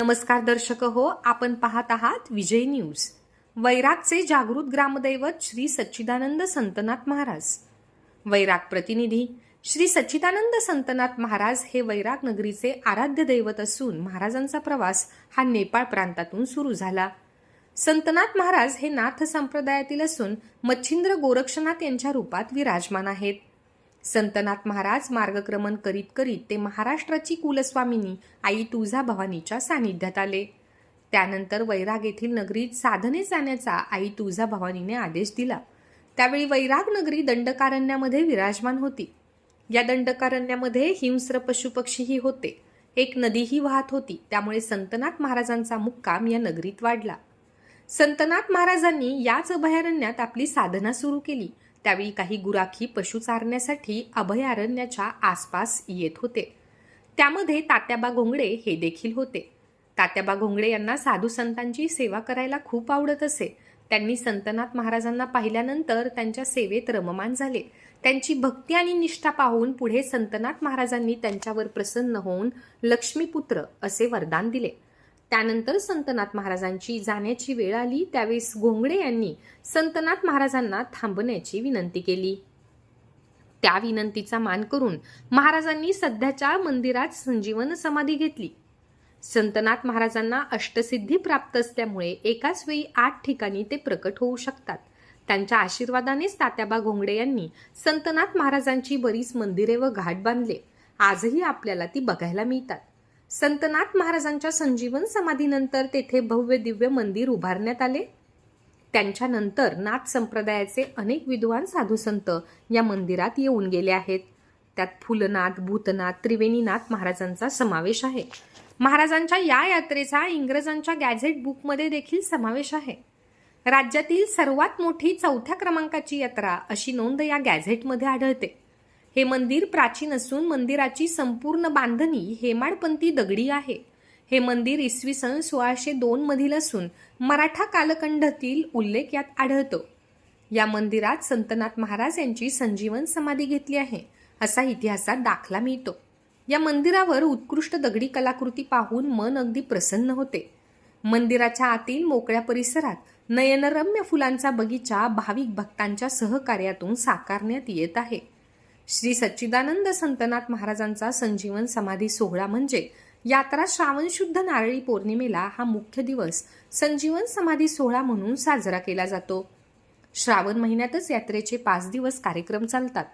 नमस्कार दर्शक हो आपण पाहत आहात विजय न्यूज. वैरागचे जागृत ग्रामदैवत श्री सच्चिदानंद संतनाथ महाराज. वैराग प्रतिनिधी श्री सच्चिदानंद संतनाथ महाराज हे वैराग नगरीचे आराध्य दैवत असून महाराजांचा प्रवास हा नेपाळ प्रांतातून सुरू झाला. संतनाथ महाराज हे नाथ संप्रदायातील असून मच्छिंद्र गोरक्षनाथ यांच्या रूपात विराजमान आहेत. संतनाथ महाराज मार्गक्रमण करीत करीत ते महाराष्ट्राची कुलस्वामिनी आई तुळजा भवानीच्या सानिध्यात आले. त्यानंतर वैराग येथील नगरीत साधने जाण्याचा आई तुळजा भवानीने आदेश दिला. त्यावेळी वैराग नगरी दंडकारण्यामध्ये विराजमान होती. या दंडकारण्यामध्ये हिंस्र पशुपक्षीही होते. एक नदीही वाहत होती. त्यामुळे संतनाथ महाराजांचा मुक्काम या नगरीत वाढला. संतनाथ महाराजांनी याच अभयारण्यात आपली साधना सुरू केली. त्यावेळी काही गुराखी पशु चारण्यासाठी अभयारण्याच्या आसपास येत होते. त्यामध्ये तात्याबा घोंगडे हे देखील होते. तात्याबा घोंगडे यांना साधू संतांची सेवा करायला खूप आवडत असे. त्यांनी संतनाथ महाराजांना पाहिल्यानंतर त्यांच्या सेवेत रममान झाले. त्यांची भक्ती आणि निष्ठा पाहून पुढे संतनाथ महाराजांनी त्यांच्यावर प्रसन्न होऊन लक्ष्मीपुत्र असे वरदान दिले. त्यानंतर संतनाथ महाराजांची जाण्याची वेळ आली. त्यावेळेस घोंगडे यांनी संतनाथ महाराजांना थांबण्याची विनंती केली. त्या विनंतीचा मान करून महाराजांनी सध्याच्या मंदिरात संजीवन समाधी घेतली. संतनाथ महाराजांना अष्टसिद्धी प्राप्त असल्यामुळे एकाच वेळी आठ ठिकाणी ते प्रकट होऊ शकतात. त्यांच्या आशीर्वादानेच तात्याबा घोंगडे यांनी संतनाथ महाराजांची बरीच मंदिरे व घाट बांधले. आजही आपल्याला ती बघायला मिळतात. संतनाथ महाराजांच्या संजीवन समाधीनंतर तेथे भव्य दिव्य मंदिर उभारण्यात आले. त्यांच्यानंतर नाथ संप्रदायाचे अनेक विद्वान साधू संत या मंदिरात येऊन गेले आहेत. त्यात फुलनाथ भूतनाथ त्रिवेणीनाथ महाराजांचा समावेश आहे. महाराजांच्या या यात्रेचा इंग्रजांच्या गॅझेट बुकमध्ये देखील समावेश आहे. राज्यातील सर्वात मोठी चौथ्या क्रमांकाची यात्रा अशी नोंद या गॅझेटमध्ये आढळते. हे मंदिर प्राचीन असून मंदिराची संपूर्ण बांधणी हेमाडपंथी दगडी आहे. हे मंदिर इसवी सन सोळाशे दोन मधील असून मराठा कालखंडातील उल्लेख यात आढळतो. या मंदिरात संतनाथ महाराज यांची संजीवन समाधी घेतली आहे असा इतिहासात दाखला मिळतो. या मंदिरावर उत्कृष्ट दगडी कलाकृती पाहून मन अगदी प्रसन्न होते. मंदिराच्या आतील मोकळ्या परिसरात नयनरम्य फुलांचा बगीचा भाविक भक्तांच्या सहकार्यातून साकारण्यात येत आहे. श्री सच्चिदानंद संतनाथ महाराजांचा संजीवन समाधी सोहळा म्हणजे यात्रा श्रावण शुद्ध नारळी पौर्णिमेला हा मुख्य दिवस संजीवन समाधी सोहळा म्हणून साजरा केला जातो. श्रावण महिन्यातच यात्रेचे पाच दिवस कार्यक्रम चालतात.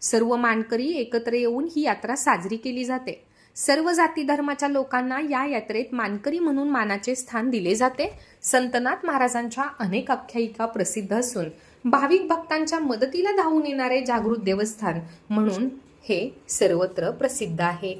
सर्व मानकरी एकत्र येऊन ही यात्रा साजरी केली जाते. सर्व जाती धर्माच्या लोकांना या यात्रेत मानकरी म्हणून मानाचे स्थान दिले जाते. संतनाथ महाराजांच्या अनेक आख्यायिका प्रसिद्ध असून भाविक भक्तांच्या मदतीला धावून येणारे जागृत देवस्थान म्हणून हे सर्वत्र प्रसिद्ध आहे.